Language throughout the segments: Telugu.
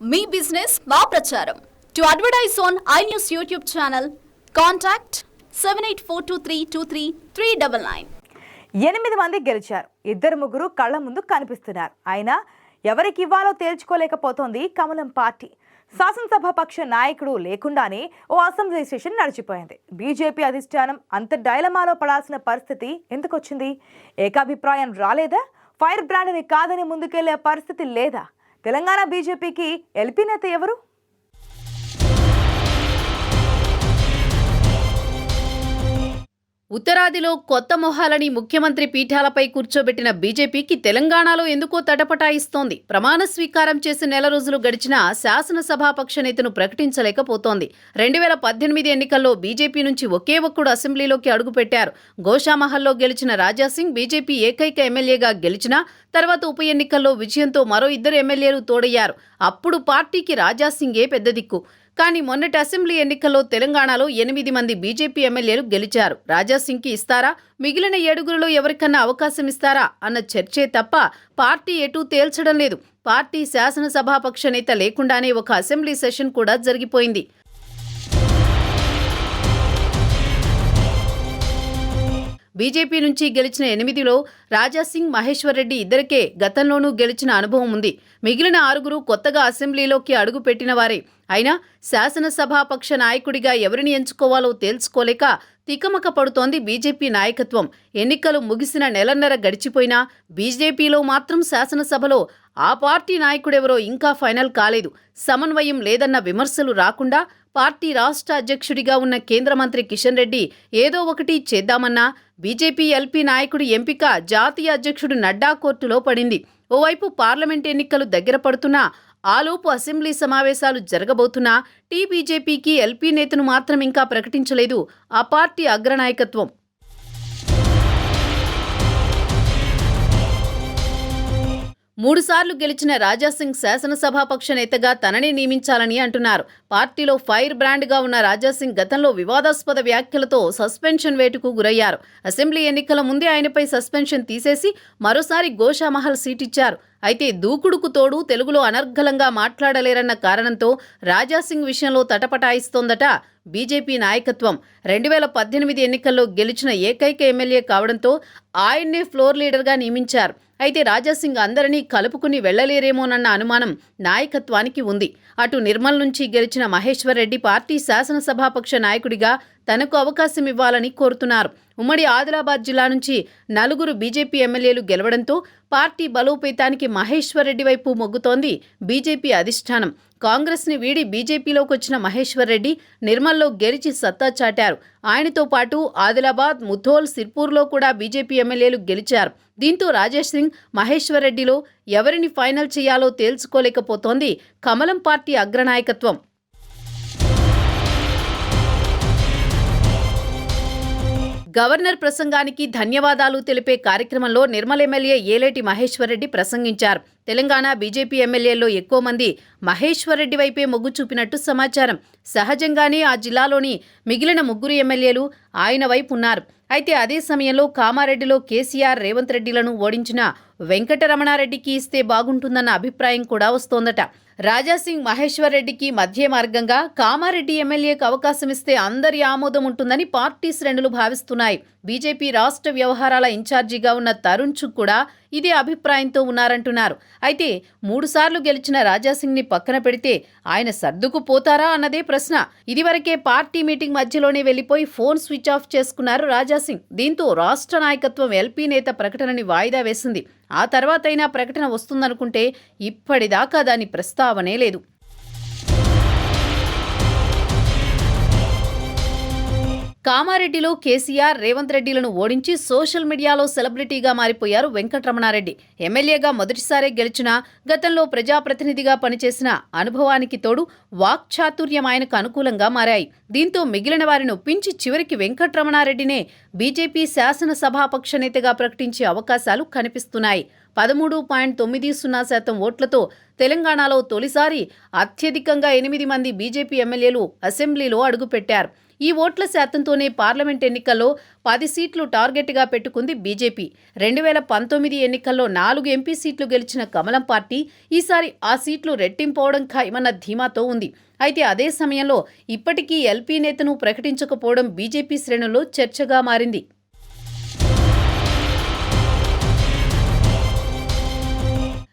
మీ బిజినెస్ మా ప్రచారం. To advertise on I news YouTube channel contact seven eight four two three two three three double nine ఎనిమిది మంది గెలిచారు. ఇద్దరు ముగ్గురు కళ్ళ ముందు కనిపిస్తున్నారు. అయినా ఎవరికి ఇవ్వాలో తేల్చుకోలేకపోతోంది కమలం పార్టీ. శాసనసభ పక్ష నాయకుడు లేకుండానే ఓ అసెంబ్లీ సెషన్ నడిచిపోయింది. బీజేపీ అధిష్టానం అంత డైలమాలో పడాల్సిన పరిస్థితి ఎందుకొచ్చింది? ఏకాభిప్రాయం రాలేదా? ఫైర్ బ్రాండ్ని కాదని ముందుకెళ్ళే పరిస్థితి లేదా? తెలంగాణ బీజేపీకి ఎల్పీ నేత ఎవరు? ఉత్తరాదిలో కొత్త మొహాలని ముఖ్యమంత్రి పీఠాలపై కూర్చోబెట్టిన బీజేపీకి తెలంగాణలో ఎందుకో తటపటాయిస్తోంది. ప్రమాణ స్వీకారం చేసి నెల రోజులు గడిచినా శాసనసభాపక్ష నేతను ప్రకటించలేకపోతోంది. రెండు వేల పద్దెనిమిది ఎన్నికల్లో బీజేపీ నుంచి ఒకే ఒక్కడు అసెంబ్లీలోకి అడుగుపెట్టారు. గోషామహల్లో గెలిచిన రాజాసింగ్ బీజేపీ ఏకైక ఎమ్మెల్యేగా గెలిచినా తర్వాత ఉప ఎన్నికల్లో విజయంతో మరో ఇద్దరు ఎమ్మెల్యేలు తోడయ్యారు. అప్పుడు పార్టీకి రాజాసింగే పెద్ద దిక్కు. కానీ మొన్నటి అసెంబ్లీ ఎన్నికల్లో తెలంగాణలో ఎనిమిది మంది బీజేపీ ఎమ్మెల్యేలు గెలిచారు. రాజాసింగ్కి ఇస్తారా? మిగిలిన ఏడుగురిలో ఎవరికన్నా అవకాశం ఇస్తారా? అన్న చర్చే తప్ప పార్టీ ఎటూ తేల్చడం లేదు. పార్టీ శాసనసభాపక్ష నేత లేకుండానే ఒక అసెంబ్లీ సెషన్ కూడా జరిగిపోయింది. బీజేపీ నుంచి గెలిచిన ఎనిమిదిలో రాజాసింగ్ మహేశ్వర్ రెడ్డి ఇద్దరికే గతంలోనూ గెలిచిన అనుభవం ఉంది. మిగిలిన ఆరుగురు కొత్తగా అసెంబ్లీలోకి అడుగుపెట్టిన వారే. అయినా శాసనసభాపక్ష నాయకుడిగా ఎవరిని ఎంచుకోవాలో తేల్చుకోలేక తికమక పడుతోంది బీజేపీ నాయకత్వం. ఎన్నికలు ముగిసిన నెలన్నర గడిచిపోయినా బీజేపీలో మాత్రం శాసనసభలో ఆ పార్టీ నాయకుడెవరో ఇంకా ఫైనల్ కాలేదు. సమన్వయం లేదన్న విమర్శలు రాకుండా పార్టీ రాష్ట్ర అధ్యక్షుడిగా ఉన్న కేంద్ర మంత్రి కిషన్ రెడ్డి ఏదో ఒకటి చేద్దామన్నా బీజేపీ ఎల్పీ నాయకుడి ఎంపిక జాతీయ అధ్యక్షుడు నడ్డా కోర్టులో పడింది. ఓవైపు పార్లమెంట్ ఎన్నికలు దగ్గర పడుతున్నా ఆలోపు అసెంబ్లీ సమావేశాలు జరగబోతున్నా టీ బీజేపీకి ఎల్పీ నేతను మాత్రం ఇంకా ప్రకటించలేదు. ఆ పార్టీ అగ్రనాయకత్వం. మూడుసార్లు గెలిచిన రాజాసింగ్ శాసనసభాపక్ష నేతగా తననే నియమించాలని అంటున్నారు. పార్టీలో ఫైర్ బ్రాండ్గా ఉన్న రాజాసింగ్ గతంలో వివాదాస్పద వ్యాఖ్యలతో సస్పెన్షన్ వేటుకు గురయ్యారు. అసెంబ్లీ ఎన్నికల ముందే ఆయనపై సస్పెన్షన్ తీసేసి మరోసారి గోషామహల్ సీట్ ఇచ్చారు అయితే దూకుడుకు తోడు తెలుగులో అనర్ఘలంగా మాట్లాడలేరన్న కారణంతో రాజాసింగ్ విషయంలో తటపటాయిస్తోందట బీజేపీ నాయకత్వం. రెండు వేల పద్దెనిమిది ఎన్నికల్లో గెలిచిన ఏకైక ఎమ్మెల్యే కావడంతో ఆయన్నే ఫ్లోర్ లీడర్గా నియమించారు. అయితే రాజాసింగ్ అందరినీ కలుపుకుని వెళ్ళలేరేమోనన్న అనుమానం నాయకత్వానికి ఉంది. అటు నిర్మల్ నుంచి గెలిచిన మహేశ్వర్ రెడ్డి పార్టీ శాసనసభాపక్ష నాయకుడిగా తనకు అవకాశం ఇవ్వాలని కోరుతున్నారు. ఉమ్మడి ఆదిలాబాద్ జిల్లా నుంచి నలుగురు బీజేపీ ఎమ్మెల్యేలు గెలవడంతో పార్టీ బలోపేతానికి మహేశ్వర్ రెడ్డి వైపు మొగ్గుతోంది బీజేపీ అధిష్టానం. కాంగ్రెస్ని వీడి బీజేపీలోకి వచ్చిన మహేశ్వర్ రెడ్డి నిర్మల్లో గెలిచి సత్తా చాటారు. ఆయనతో పాటు ఆదిలాబాద్ ముథోల్ సిర్పూర్లో కూడా బీజేపీ ఎమ్మెల్యేలు గెలిచారు. దీంతో రాజేష్ సింగ్ మహేశ్వర్ రెడ్డిలో ఎవరిని ఫైనల్ చేయాలో తేల్చుకోలేకపోతోంది. కమలం పార్టీ అగ్రనాయకత్వం. గవర్నర్ ప్రసంగానికి ధన్యవాదాలు తెలిపే కార్యక్రమంలో నిర్మల్ ఎమ్మెల్యే ఏలేటి మహేశ్వర్ రెడ్డి ప్రసంగించారు. తెలంగాణ బీజేపీ ఎమ్మెల్యేల్లో ఎక్కువ మంది మహేశ్వరరెడ్డి వైపే మొగ్గు చూపినట్టు సమాచారం. సహజంగానే ఆ జిల్లాలోని మిగిలిన ముగ్గురు ఎమ్మెల్యేలు ఆయన వైపు ఉన్నారు. అయితే అదే సమయంలో కామారెడ్డిలో కేసీఆర్ రేవంత్ రెడ్డిలను ఓడించిన వెంకటరమణారెడ్డికి ఇస్తే బాగుంటుందన్న అభిప్రాయం కూడా వస్తోందట. రాజాసింగ్ మహేశ్వర్ రెడ్డికి మధ్య మార్గంగా కామారెడ్డి ఎమ్మెల్యేకు అవకాశం ఇస్తే అందరి ఆమోదం ఉంటుందని పార్టీ శ్రేణులు భావిస్తున్నాయి. బీజేపీ రాష్ట్ర వ్యవహారాల ఇన్ఛార్జిగా ఉన్న తరుణ్ చుక్ కూడా ఇదే అభిప్రాయంతో ఉన్నారంటున్నారు. అయితే మూడుసార్లు గెలిచిన రాజాసింగ్ని పక్కన పెడితే ఆయన సర్దుకు పోతారా అన్నదే ప్రశ్న. ఇదివరకే పార్టీ మీటింగ్ మధ్యలోనే వెళ్ళిపోయి ఫోన్ స్విచ్ ఆఫ్ చేసుకున్నారు రాజాసింగ్. దీంతో రాష్ట్ర నాయకత్వం ఎల్పీ నేత ప్రకటనని వాయిదా వేసింది. ఆ తర్వాతైనా ప్రకటన వస్తుందనుకుంటే ఇప్పటిదాకా దాని ప్రస్తావనే లేదు. కామారెడ్డిలో కేసీఆర్ రేవంత్ రెడ్డిలను ఓడించి సోషల్ మీడియాలో సెలబ్రిటీగా మారిపోయారు వెంకటరమణారెడ్డి. ఎమ్మెల్యేగా మొదటిసారే గెలిచిన గతంలో ప్రజాప్రతినిధిగా పనిచేసిన అనుభవానికి తోడు వాక్చాతుర్యం ఆయనకు అనుకూలంగా మారాయి. దీంతో మిగిలిన వారిని ఒప్పించి చివరికి వెంకటరమణారెడ్డినే బీజేపీ శాసనసభాపక్ష నేతగా ప్రకటించే అవకాశాలు కనిపిస్తున్నాయి. పదమూడు పాయింట్ తొమ్మిది సున్నా శాతం ఓట్లతో తెలంగాణలో తొలిసారి అత్యధికంగా ఎనిమిది మంది బీజేపీ ఎమ్మెల్యేలు అసెంబ్లీలో అడుగుపెట్టారు. ఈ ఓట్ల శాతంతోనే పార్లమెంట్ ఎన్నికల్లో పది సీట్లు టార్గెట్గా పెట్టుకుంది బీజేపీ. రెండు వేల పంతొమ్మిది ఎన్నికల్లో నాలుగు ఎంపీ సీట్లు గెలిచిన కమలం పార్టీ ఈసారి ఆ సీట్లు రెట్టింపోవడం ఖాయమన్న ధీమాతో ఉంది. అయితే అదే సమయంలో ఇప్పటికీ ఎల్పీ నేతను ప్రకటించకపోవడం బీజేపీ శ్రేణుల్లో చర్చగా మారింది.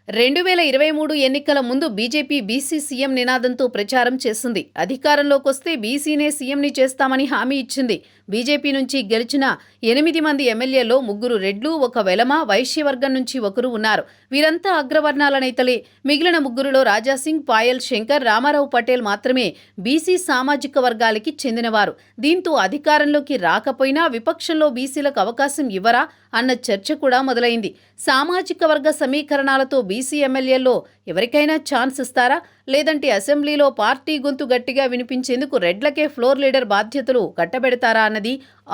రెండు వేల ఇరవై మూడు ఎన్నికల ముందు బీజేపీ బీసీ సీఎం నినాదంతో ప్రచారం చేసింది అధికారంలోకి వస్తే బీసీనే సీఎంని చేస్తామని హామీ ఇచ్చింది. బీజేపీ నుంచి గెలిచిన ఎనిమిది మంది ఎమ్మెల్యేలో ముగ్గురు రెడ్లు ఒక వెలమ వైశ్యవర్గం నుంచి ఒకరు ఉన్నారు. వీరంతా అగ్రవర్ణాల నేతలే. మిగిలిన ముగ్గురులో రాజాసింగ్ పాయల్ శంకర్ రామారావు పటేల్ మాత్రమే బీసీ సామాజిక వర్గాలకి చెందినవారు. దీంతో అధికారంలోకి రాకపోయినా విపక్షంలో బీసీలకు అవకాశం ఇవ్వరా? అన్న చర్చ కూడా మొదలైంది. సామాజిక వర్గ సమీకరణాలతో బీసీ ఎమ్మెల్యేల్లో ఎవరికైనా ఛాన్స్ ఇస్తారా? లేదంటే అసెంబ్లీలో పార్టీ గొంతు గట్టిగా వినిపించేందుకు రెడ్లకే ఫ్లోర్ లీడర్ బాధ్యతలు కట్టబెడతారా అన్నది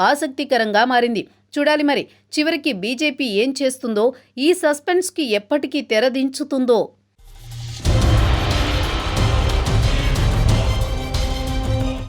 ఆసక్తికరంగా మారింది. చూడాలి మరి చివరికి బీజేపీ ఏం చేస్తుందో ఈ సస్పెన్స్కి ఎప్పటికీ తెరదించుతుందో